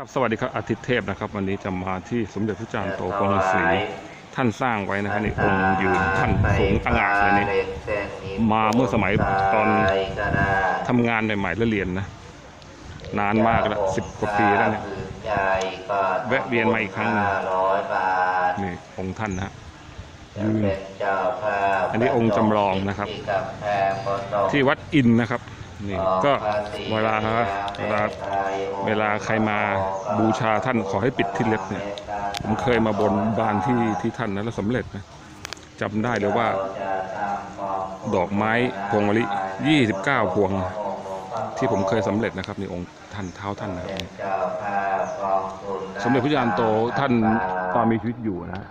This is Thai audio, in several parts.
ครับสวัสดีครับอาทิตย์เทพนะครับ วันนี้จะมาที่สมเด็จพระเจ้าโตกรมศรีท่านสร้างไว้นะครับนี่องค์ยืนท่านสูงต่างหากเลยนี่มาเมื่อสมัยตอนทำงานใหม่ๆแล้วเรียนนะ นานมากแล้วสิบกว่าปีแล้วเนี่ยแวะเวียนมาอีกครั้งนึงร้อยบนี่องค์ท่านนะฮะจะเป็นอันนี้องค์จำลองนะครับ ที่วัดอินนะครับ นี่ก็เวลาเวลาเวลาใครมาบูชาท่านขอให้ปิดที่เล็บเนี่ย ผมเคยมาบนบานที่ที่ท่านนะแล้วสำเร็จนะจำได้เลยว่า ดอกไม้พวงมะลิ 29 พวง ที่ผมเคยสำเร็จนะครับนี่องค์ท่านเท้าท่านนะครับนี่สมเด็จพระยานโตท่านตอนมีชีวิตอยู่นะ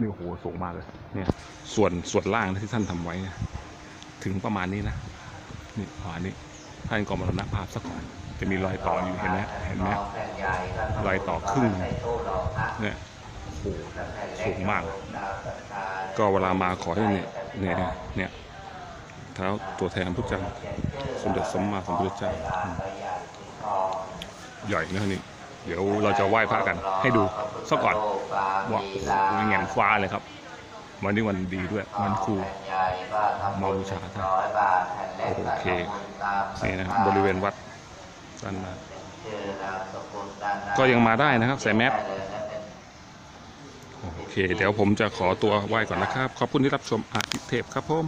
นี่โอ้โหสูงมากเลยเนี่ยส่วนส่วนล่างที่ท่านทำไว้เนี่ยถึงประมาณนี้นะ นี่ขวานี่ท่านก่อนมรณภาพสักก่อน จะมีรอยต่ออยู่เห็นไหมเห็นไหมรอยต่อครึ่งเนี่ยโอ้โหสูงมาก ก็เวลามาขอให้เนี่ยเนี่ยเนี่ยเท้าตัวแทนพุทธเจ้าสมเด็จสมมาสมพุทธเจ้าใหญ่นะนี่เดี๋ยวเราจะไหว้พระกันให้ดูสักก่อนว่าโอ้โหแง่งฟ้าเลยครับ วันนี้วันดีด้วย วันครูมาบูชาท่านโอเคนี่นะครับบริเวณวัดด้านมาก็ยังมาได้นะครับใส่แมสโอเค เดี๋ยวผมจะขอตัวไหว้ก่อนนะครับ ขอบคุณที่รับชมอาทิเทพครับผม